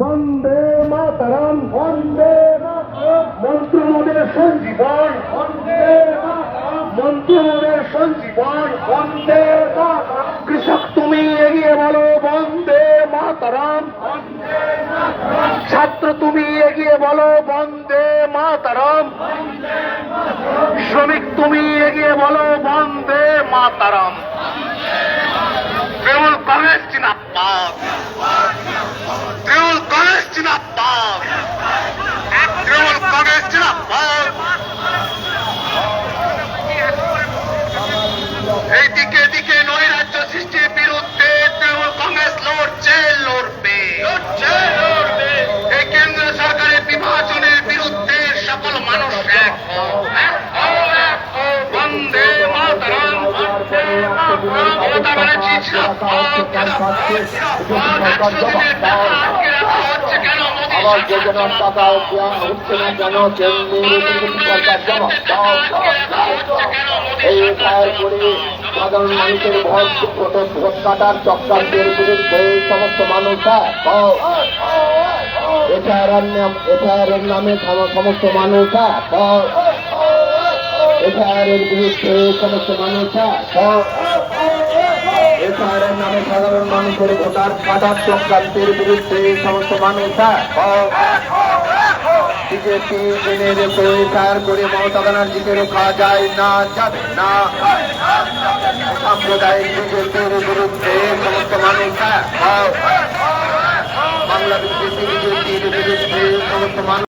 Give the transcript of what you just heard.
বন্দে মাতারাম বন্দে মন্ত্রমোদের সঞ্জীবন বন্দে মন্ত্রমোদের সঞ্জীবন বন্দে কৃষক তুমি এগিয়ে বলো বন্দে মাতারাম। ছাত্র তুমি এগিয়ে বলো বন্দে মাতারাম। শ্রমিক তুমি এগিয়ে বলো বন্দে মাতারাম। তৃণমূল কংগ্রেস জিন্দাবাদ আবার যোজনার টাকা হচ্ছে না কেন সরকার জমা। এই উপায় করে সাধারণ মানুষের ভোট ভোট কাটার চক্রান্তের বিরুদ্ধে সমস্ত মানুষ হও। এফআইআর নাম এফআইআর নামে সম- সমস্ত মানুষ এক হও। এফআইআর এর বিরুদ্ধে সমস্ত মানুষ এফআইআর এর নামে সাধারণ মানুষের ভোটার কাটার চক্রান্তের বিরুদ্ধে সমস্ত মানুষ এক হও। বিজেপি এনে রেখে এফআইআর করে মমতা ব্যানার্জিকে রোখা যায় না, যাবে না। সাম্প্রদায়িক বিজেপির বিরুদ্ধে সমস্ত মানুষ এক হও। বাংলা বিজেপি বিজেপির বিরুদ্ধে সমস্ত মানুষ